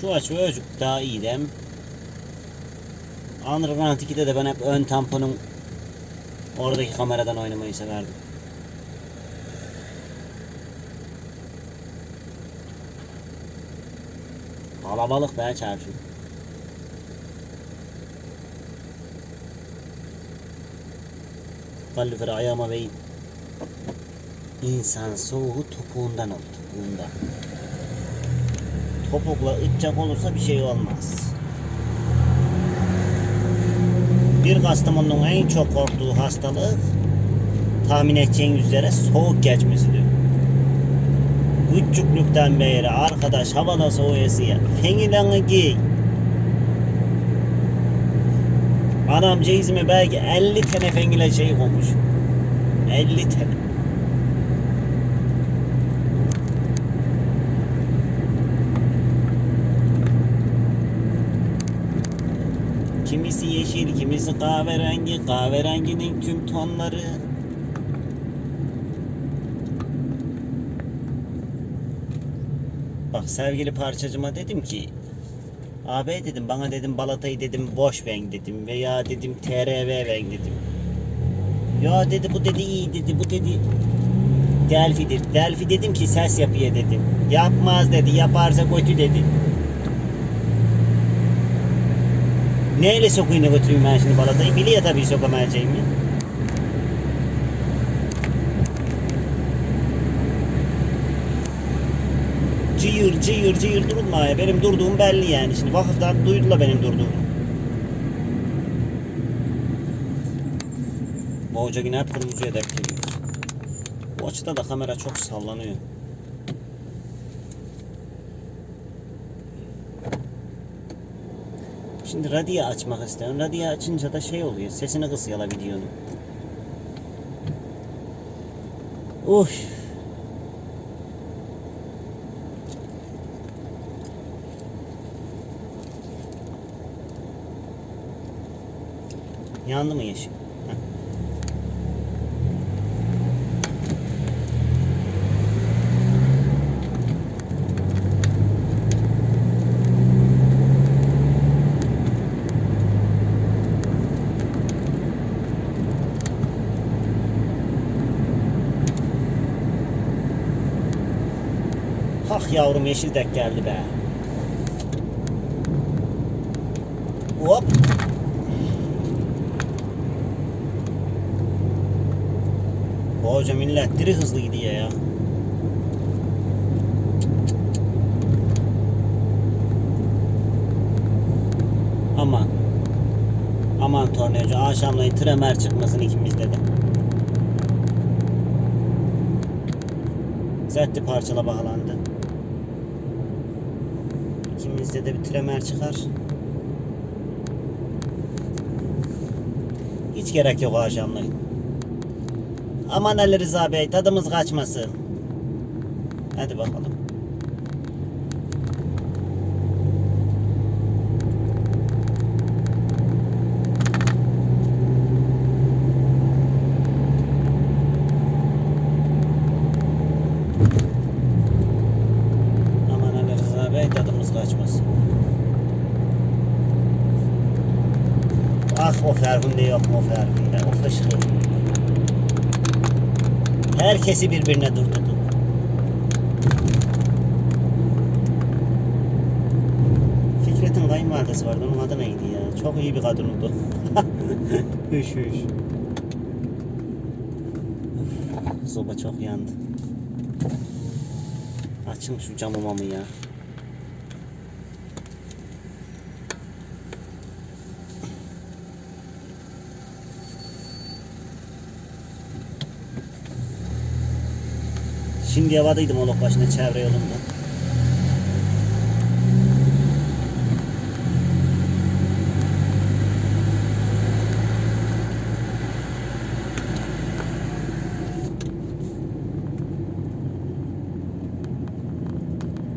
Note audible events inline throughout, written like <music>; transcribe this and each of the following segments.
Şu açı özgür daha iyi mi? Underground 2'de de ben hep ön tamponun oradaki kameradan oynamayı severdim. Kalabalık be çarşı. Kaloriferi ayağıma ve insan soğuğu topuğundan olur topuğundan. Topukla ıtacak olursa bir şey olmaz. Bir Kastamonu'nun en çok korktuğu hastalık tahmin edeceğiniz üzere soğuk geçmesidir. Küçüklükten beri arkadaş havada soğuyası ya. Fengilanı giy. Anam ceyizime belki 50 tane fengile şey koymuş. 50 tane. Kimisi yeşil, kimisi kahverengi, kahverenginin tüm tonları. Bak sevgili parçacıma dedim ki Abi dedim bana dedim balatayı dedim boş ven dedim veya dedim TRV ven dedim. Ya dedi bu dedi iyi dedi bu dedi Delphi dedi. Delphi dedim ki ses yapıyor dedim. Yapmaz dedi yaparsa kötü dedi. Neyle sokuyuna götüreyim ben şimdi balatayı? Biliyor tabii sokamayacağımı. Cıyır cıyır cıyır durma ya. Benim durduğum belli yani. Şimdi vakıftan duydular benim durduğumu. Bu hoca yine hep kırmızıya denk geliyor. Bu açıda da kamera çok sallanıyor. Şimdi radyo açmak istiyorum. Radyo açınca da şey oluyor. Sesini kısıyorlar videonun. Uf. Yandı mı yeşil? Hah yavrum yeşil dek geldi be. Hop. Hoca millet diri hızlı gidiyor ya. Aman. Aman tornacı akşamleyin tremer çıkmasın ikimizde de. Zetti parçala bağlandı. İkimizde de bir tremer çıkar. Hiç gerek yok akşamleyin. Aman Ali Rıza Bey tadımız kaçmasın. Hadi bakalım. Aman Ali Rıza Bey tadımız kaçmasın. Ah o Ferhunde yok mu Ferhunde o fışkı. Herkesi birbirine durdurdu. Fikret'in kayınvalidesi vardı. Onun adı neydi ya? Çok iyi bir kadındı. <laughs> hüş hüş. Uf, Soba çok yandı. Açın şu camımamı ya. Şimdi havadaydım oluk başına çevre yolunda.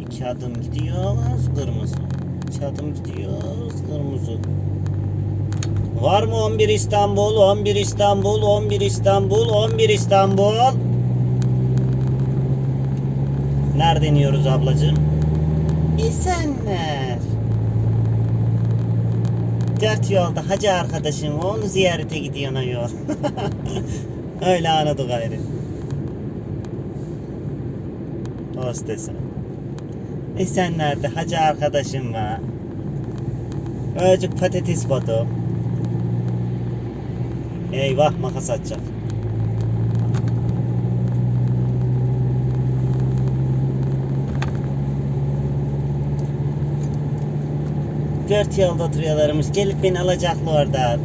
İki adım gidiyoruz kırmızı. İki adım gidiyoruz kırmızı. Var mı 11 İstanbul, 11 İstanbul, 11 İstanbul, 11 İstanbul? Nereden iniyoruz ablacığım? Esenler. Dört yolda hacı arkadaşım onu ziyarete gidiyorsun o yol. <laughs> Öyle anladı gayrı. Hostesi. Esenler'de hacı arkadaşım var. Öcük patates bodu. Eyvah makas atacak. Dört yolda oturuyorlarmış. Gelip beni alacaklı oradan.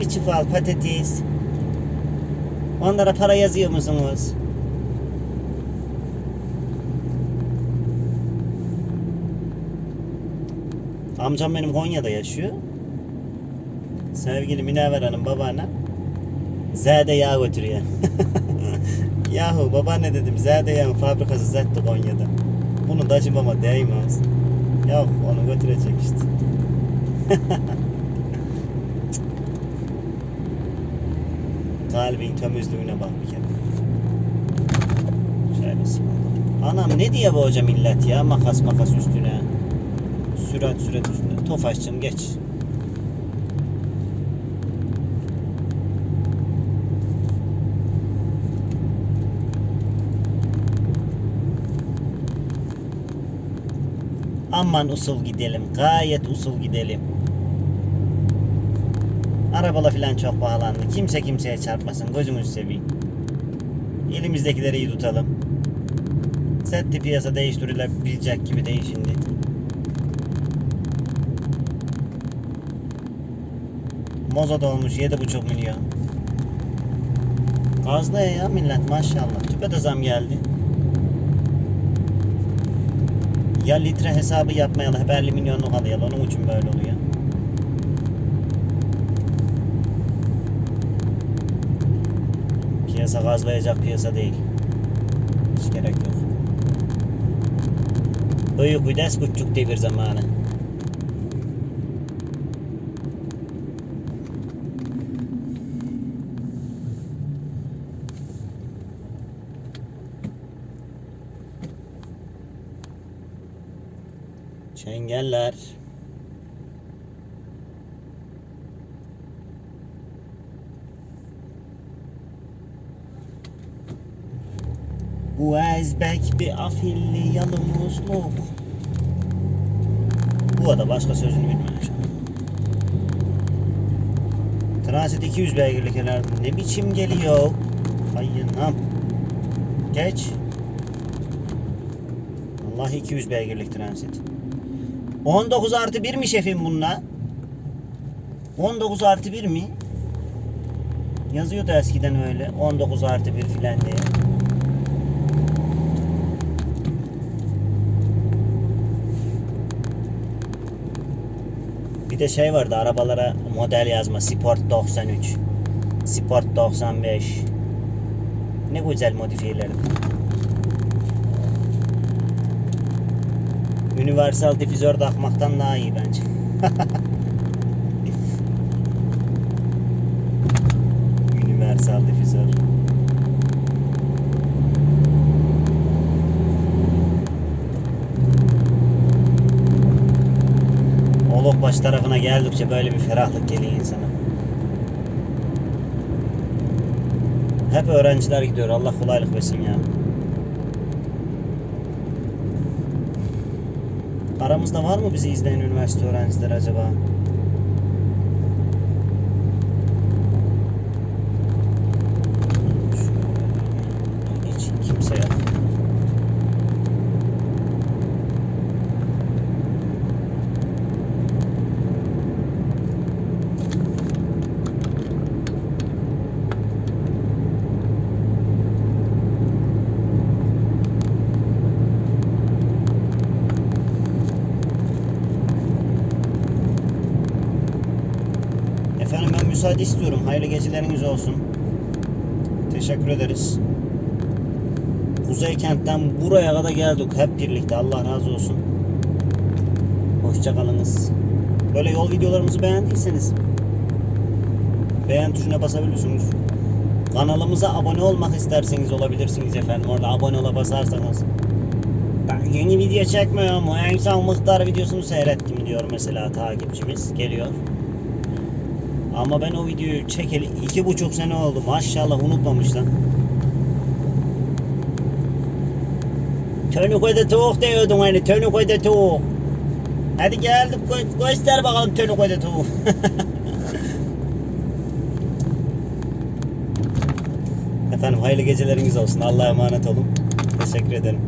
Bir çuval patates. Onlara para yazıyor musunuz? Amcam benim Konya'da yaşıyor. Sevgili Münevver Hanım babaannem Zade yağ götürüyor. <laughs> Yahu babaanne dedim Zade yağın fabrikası zaten Konya'da. Bunu taşımama değmez. Yok onu götürecek işte. Kalbin temizliğine bak bir kere. Şöyle. Anam ne diye bu hoca millet ya makas makas üstüne. Sürat sürat üstüne. Tofaşçım geç. Aman usul gidelim. Gayet usul gidelim. Arabala filan çok pahalandı. Kimse kimseye çarpmasın. Gözümüzü seveyim. Elimizdekileri iyi tutalım. Setti piyasa değiştirilebilecek gibi değil şimdi. Moza da olmuş 7,5 milyon. Gazda ya millet maşallah. Tüpe de zam geldi. Ya litre hesabı yapmayalı hep 50 milyonluk alayalım. Onun için böyle oluyor. Piyasa gazlayacak piyasa değil. Hiç gerek yok. Büyük vites küçük devir zamanı. Çengeller. Bu ezbek bir afilli yalımızlık. Bu da başka sözünü bilmemiş. Transit 200 beygirlik ileride ne biçim geliyor? Hayınam. Geç. Allah 200 beygirlik transit. 19 artı 1 mi şefim bununla? 19 artı 1 mi? Yazıyordu eskiden öyle. 19 artı 1 filan diye. Bir de şey vardı arabalara model yazma. Sport 93. Sport 95. Ne güzel modifiyeler. Universal difüzör takmaktan daha iyi bence. <laughs> Universal difüzör. Olukbaş tarafına geldikçe böyle bir ferahlık geliyor insana. Hep öğrenciler gidiyor. Allah kolaylık versin ya. Aramızda var mı bizi izleyen üniversite öğrencileri acaba? Şöyle Hiç kimse yok. Efendim ben müsaade istiyorum. Hayırlı geceleriniz olsun. Teşekkür ederiz. Kuzey kentten buraya kadar geldik hep birlikte. Allah razı olsun. Hoşçakalınız. Böyle yol videolarımızı beğendiyseniz beğen tuşuna basabilirsiniz. Kanalımıza abone olmak isterseniz olabilirsiniz efendim. Orada abone ola basarsanız ben yeni video çekmiyor mu? En son muhtar videosunu seyrettim diyor mesela takipçimiz. Geliyor. Ama ben o videoyu çekeli iki buçuk sene oldu. Maşallah unutmamış lan. Tönüköy'de tavuk diyordun hani Tönüköy'de tavuk. Hadi geldim gö- göster bakalım Tönüköy'de tavuk. <laughs> Efendim hayırlı geceleriniz olsun. Allah'a emanet olun. Teşekkür ederim.